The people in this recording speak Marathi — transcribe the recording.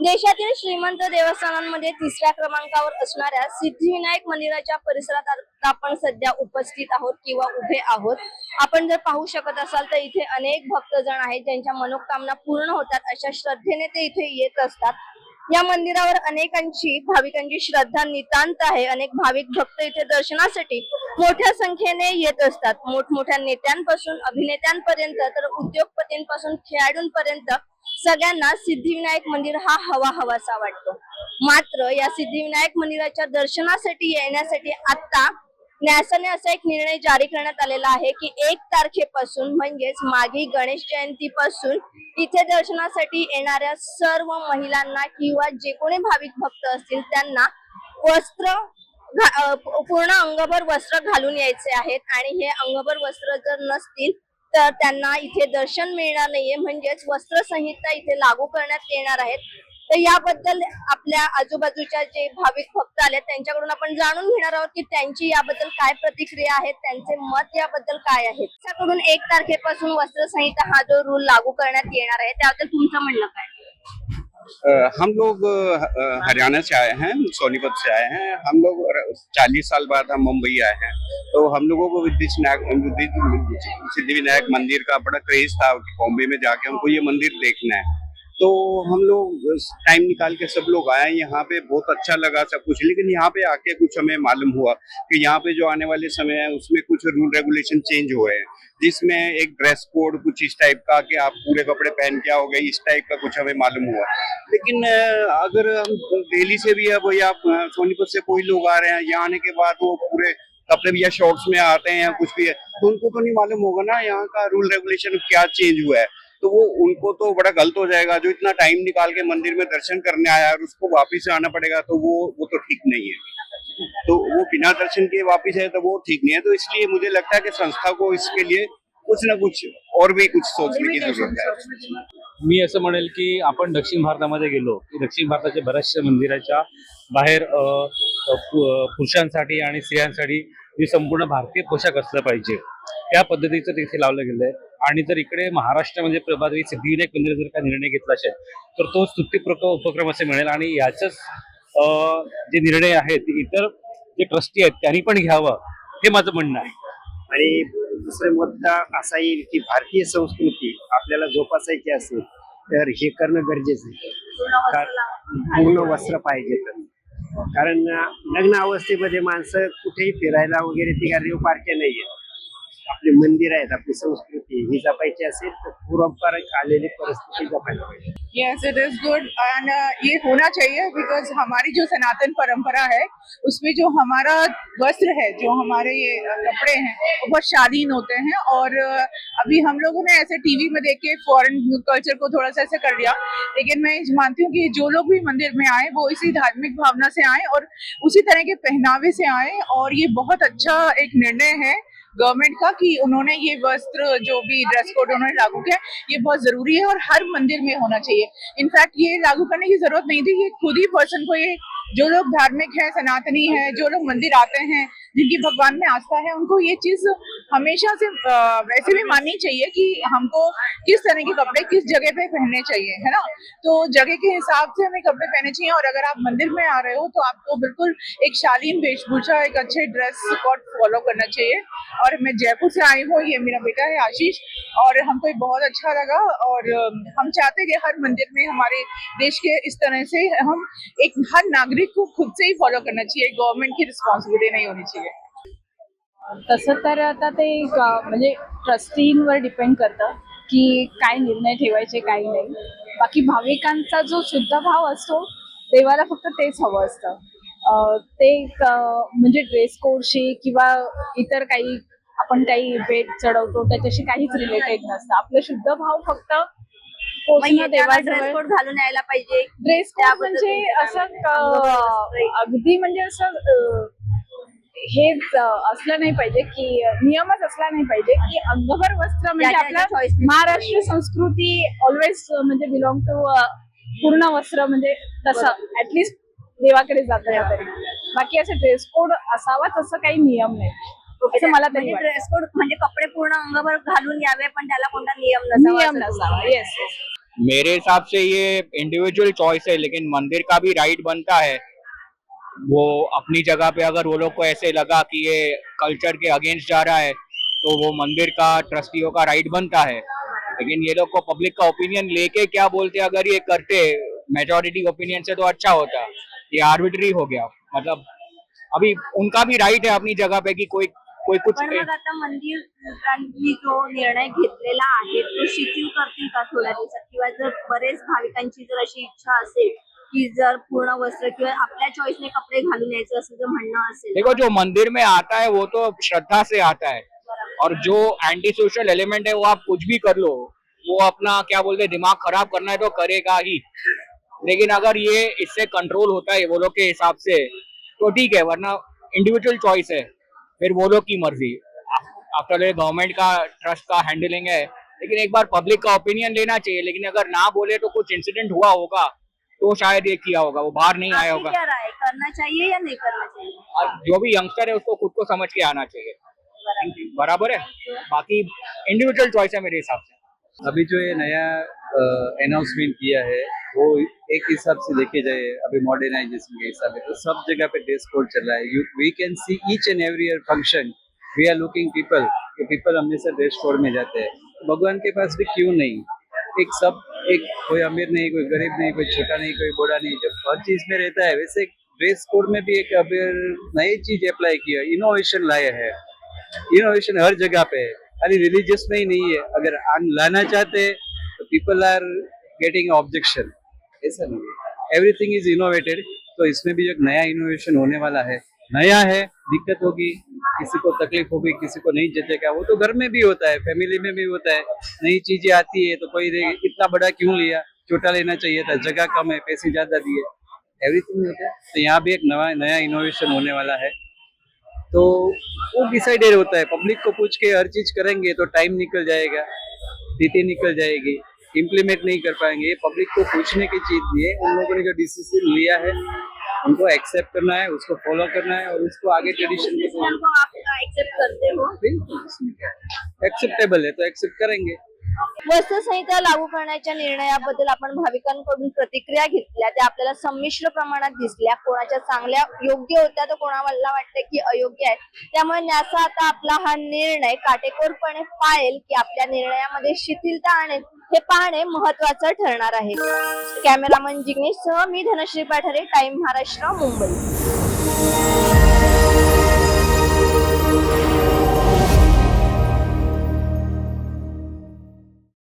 देशातील श्रीमंत देवस्थानांमध्ये तिसऱ्या क्रमांकावर असणाऱ्या सिद्धिविनायक मंदिराच्या परिसरात आपण सध्या उपस्थित आहोत किंवा उभे आहोत. आपण जर पाहू शकत असाल तर इथे अनेक भक्तजण आहेत ज्यांच्या मनोकामना पूर्ण होतात अशा श्रद्धेने ते इथे येत असतात. या मंदिरावर अनेकांची भाविकांची श्रद्धा नितांत आहे. अनेक भाविक भक्त इथे दर्शनासाठी मोठ्या संख्येने येत असतात. मोठमोठ्या नेत्यांपासून अभिनेत्यांपर्यंत तर उद्योगपतींपासून खेळाडूंपर्यंत सगळ्यांना सिद्धिविनायक मंदिर हा हवा हवासा वाटतो. मात्र या सिद्धिविनायक मंदिराच्या दर्शनासाठी येण्यासाठी आता न्यासाने असा एक निर्णय जारी करण्यात आलेला आहे की एक तारखेपासून म्हणजेच मागे गणेश जयंती पासून इथे दर्शनासाठी येणाऱ्या सर्व महिलांना किंवा जे कोणी भाविक भक्त असतील त्यांना वस्त्र पूर्ण अंगभर वस्त्र घालून यायचे आहेत. आणि हे अंगभर वस्त्र जर नसतील तर त्यांना इथे दर्शन मिळणार नाहीये. म्हणजेच वस्त्रसंहिता इथे लागू करण्यात येणार आहेत. तर याबद्दल आपल्या आजूबाजूच्या जे भाविक भक्त आले त्यांच्याकडून आपण जाणून घेणार आहोत की त्यांची याबद्दल काय प्रतिक्रिया आहेत त्यांचे मत याबद्दल काय आहे त्याच्याकडून एक तारखेपासून वस्त्रसंहिता हा जो रूल लागू करण्यात येणार आहे त्याबद्दल तुमचं म्हणणं काय? हम लोग हरियाणा से आए हैं, सोनीपत से आए हैं। हम लोग चालीस साल बाद हम मुंबई आए हैं। तो हम लोगों को सिद्धि विनायक मंदिर का बड़ा क्रेज था बॉम्बे में जाके हमको ये मंदिर देखना है। तो हम लोग टाइम निकाल के सब लोग आए, यहाँ पे बहुत अच्छा लगा सब कुछ। लेकिन यहाँ पे आके कुछ हमें मालूम हुआ कि यहाँ पे जो आने वाले समय है, उसमें कुछ रूल रेगुलेशन चेंज हो रहे हैं, जिसमें एक ड्रेस कोड कुछ इस टाइप का कि आप पूरे कपड़े पहन के आओगे, इस टाइप का कुछ हमें मालूम हुआ। लेकिन अगर हम दिल्ली से भी अब या सोनीपत से कोई लोग आ रहे हैं यहाँ आने के बाद वो पूरे कपड़े भी या शॉर्ट्स में आते हैं या कुछ भी है तो उनको तो नहीं मालूम होगा ना यहाँ का रूल रेगुलेशन क्या चेंज हुआ है। तो वो उनको तो बड़ा गलत हो जाएगा। जो इतना टाइम निकाल के मंदिर में दर्शन करने आया और उसको वापिस आना पड़ेगा तो वो वो तो ठीक नहीं है। तो वो बिना दर्शन के वापिस है तो वो ठीक नहीं है। तो इसलिए मुझे लगता है कि संस्था को इसके लिए कुछ ना कुछ और भी कुछ सोचने की जरूरत है। मी असं म्हणेल की आपण दक्षिण भारतामध्ये गेलो की दक्षिण भारताच्या बऱ्याचशा मंदिराच्या बाहेर पुरुषांसाठी आणि स्त्रियांसाठी ही संपूर्ण भारतीय पोशाख असलं पाहिजे. त्या पद्धतीचं तिथे लावलं गेलं आहे आणि जर इकडे महाराष्ट्रामध्ये म्हणजे प्रभावी सिद्धिविनायक मंदिर जर का निर्णय घेतला असेल तर तो स्तुतीप्रक उपक्रम असे मिळेल आणि याचंच अ, जे निर्णय आहेत इतर जे ट्रस्टी आहेत त्यांनी पण घ्यावं हे माझं म्हणणं आहे. आणि दुसरा मुद्दा असा येईल की भारतीय संस्कृती आपल्याला जोपासायची असेल तर हे करणं गरजेचं आहे. कारण पूर्ण वस्त्र पाहिजे कारण लग्न अवस्थेमध्ये माणसं कुठेही फिरायला वगैरे ती गाडी पार्ट्या नाहीये. आपले मंदिर आहेत, आपली संस्कृती, ही जपायची असेल तर पूर्वपारक आलेली परिस्थिती जपायला पाहिजे. इट इज़ गुड एंड ये होना चाहिए बिकॉज़ हमारी जो सनातन परंपरा है, उसमें जो हमारा वस्त्र है, जो हमारे ये कपड़े हैं, वो बहुत शालीन होते हैं। और अभी हम लोगों ने ऐसे टीवी में देख के फॉरेन कल्चर को थोड़ा सा ऐसे कर लिया। लेकिन मैं मानती हूँ कि जो लोग भी मंदिर में आए, वो इसी धार्मिक भावना से आए और उसी तरह के पहनावे से आए। और ये बहुत अच्छा एक निर्णय है गवर्नमेंट का कि उन्होंने ये वस्त्र, जो भी ड्रेस कोड उन्होंने लागू किया, ये बहुत ज़रूरी है और हर मंदिर में होना चाहिए। इनफैक्ट ये लागू करने की ज़रूरत नहीं थी ये खुद ही पर्सन को ये, जो लोग धार्मिक है, सनातनी है, जो लोग मंदिर आते हैं जिनकी भगवान में आस्था है, उनको ये चीज़ हमेशा से वैसे भी माननी चाहिए कि हमको किस तरह के कपड़े किस जगह पे पहनने चाहिए, है ना? तो जगह के हिसाब से हमें कपड़े पहनने चाहिए और अगर आप मंदिर में आ रहे हो तो आपको बिल्कुल एक शालीन वेशभूषा, एक अच्छे ड्रेस कोड फॉलो करना चाहिए। और मैं जयपुर से आई हूँ, ये मेरा बेटा है आशीष, और हमको बहुत अच्छा लगा। और हम चाहते कि हर मंदिर में हमारे देश के इस तरह से हम एक, हर नागरिक को खुद से ही फॉलो करना चाहिए, गवर्नमेंट की रिस्पॉन्सिबिलिटी नहीं होनी चाहिए। तसं तर आता ते म्हणजे ट्रस्टींवर डिपेंड करतं की काय निर्णय ठेवायचे काय नाही. बाकी भाविकांचा जो शुद्ध भाव असतो देवाला फक्त तेच हवं असतं. ते म्हणजे ड्रेस कोडशी किंवा इतर काही आपण काही भेट चढवतो त्याच्याशी काहीच रिलेटेड नसतं. आपलं शुद्ध भाव फक्त देवाजवळ. घालून यायला पाहिजे. ड्रेस कोड म्हणजे असं अगदी म्हणजे असं हेच असलं नाही पाहिजे की नियमच असला नाही पाहिजे की अंगभर वस्त्र म्हणजे आपलं महाराष्ट्र संस्कृती ऑलवेज म्हणजे बिलॉंग टू पूर्ण वस्त्र म्हणजे तसं. ऍटलिस्ट देवाकडे जातं तरी बाकी असं ड्रेस कोड असावाच असं काही नियम नाही. असं मला तरी म्हणजे. ड्रेस कोड म्हणजे कपडे पूर्ण अंगभर घालून यावे पण त्याला कोणता नियम नसावा नियम नसावा. येस मेरे हिसाब से ये इंडिविजुअल चॉइस है लेकिन मंदिर का भी राइट बनता है। वो अपनी जगह पे अगर वो लोग को ऐसे लगा कि ये कल्चर के अगेंस्ट जा रहा है तो वो मंदिर का ट्रस्टियों का राइट बनता है। लेकिन ये लोग को पब्लिक का ओपिनियन लेके क्या बोलते अगर ये करते मेजोरिटी ओपिनियन से तो अच्छा होता। ये आर्बिट्री हो गया। मतलब अभी उनका भी राइट है अपनी जगह पे कि कोई कोई कुछ पण मग आता मंदिरांनी जो निर्णय घेतलेला आहे तो शिथिल करतील का थोड्या दिवसात? किंवा जर बरेच भाविकांची जर अशी इच्छा असेल की जर पूर्ण वस्त्र किंवा आपल्या चॉईसने कपडे घालून यायचं असं जर म्हणणं असेल देखो जो मंदिर में आता है वो तो श्रद्धा से आता है। और जो एंटी सोशल एलिमेंट है वो आप कुछ भी कर लो वो अपना क्या बोलते हैं दिमाग खराब करना है तो करेगा ही। लेकिन अगर ये इससे कंट्रोल होता है वो लोग के हिसाब से तो ठीक है वरना इंडिविजुअल चॉइस है। फिर वो लोग की मर्ज़ी। आफ्टर गवर्नमेंट का ट्रस्ट का हैंडलिंग है। लेकिन एक बार पब्लिक का ओपिनियन लेना चाहिए लेकिन अगर ना बोले तो कुछ इंसिडेंट हुआ होगा। तो शायद ये किया होगा वो बाहर नहीं आया होगा। क्या राय करना चाहिए या नहीं करना चाहिए? और जो भी यंगस्टर है उसको खुद को समझ के आना चाहिए। बराबर। है? बाकी इंडिविजुअल चॉइस है मेरे हिसाब से। अभी जो ये नया अनाउंसमेंट किया है वो एक हिसाब से देखे जाए अभी मॉडर्नाइजेशन के हिसाब से तो सब जगह पे ड्रेस कोड चल रहा है। We can see each and every year function we are looking people तो पीपल हमेशा ड्रेस कोड में जाते हैं। भगवान के पास भी क्यों नहीं? एक सब एक कोई अमीर नहीं, कोई गरीब नहीं, कोई छोटा नहीं, कोई बड़ा नहीं जब हर चीज़ में रहता है, वैसे ड्रेस कोड में भी एक अभी नई चीज़ अप्लाई किया इनोवेशन लाया है। इनोवेशन हर जगह पे है, खाली रिलीजियस में ही नहीं है। अगर लाना चाहते तो पीपल आर गेटिंग ऑब्जेक्शन ऐसा नहीं एवरीथिंग इज़ इनोवेटेड तो इसमें भी एक नया इनोवेशन होने वाला है। नया है दिक्कत होगी, किसी को तकलीफ़ होगी, किसी को नहीं जचेगा वो तो घर में भी होता है फैमिली में भी होता है। नई चीज़ें आती है तो कोई इतना बड़ा क्यों लिया? छोटा लेना चाहिए था, जगह कम है, पैसे ज़्यादा दिए। एवरीथिंग होता है। तो यहाँ भी एक नया नया इनोवेशन होने वाला है। तो वो डिसाइडेड होता है। पब्लिक को पूछ के हर चीज़ करेंगे तो टाइम निकल जाएगा, तिथि निकल जाएगी। इम्प्लीमेंट नहीं कर पाएंगे। पब्लिक को पूछने की चीज नहीं है। उन लोगों ने जो डिसीजन लिया है उनको एक्सेप्ट करना है उसको फॉलो करना है और उसको आगे ट्रेडिशन हो? बिल्कुल एक्सेप्टेबल है? तो एक्सेप्ट करेंगे। वस्त्र संहिता लागू करण्याच्या निर्णयाबद्दल आपण भाविकांकडून प्रतिक्रिया घेतल्या. त्या आपल्याला संमिश्र प्रमाणात दिसल्या. कोणाच्या चांगल्या योग्य होत्या तर कोणाला वाटतं की अयोग्य आहेत. त्यामुळे न्यासा आता आपला हा निर्णय काटेकोरपणे पाळेल की आपल्या निर्णयामध्ये शिथिलता आणेल. हे पाहणे महत्वाचं ठरणार आहे. कॅमेरामन जिग्नेश सह मी धनश्री पाठारे टाइम महाराष्ट्र मुंबई.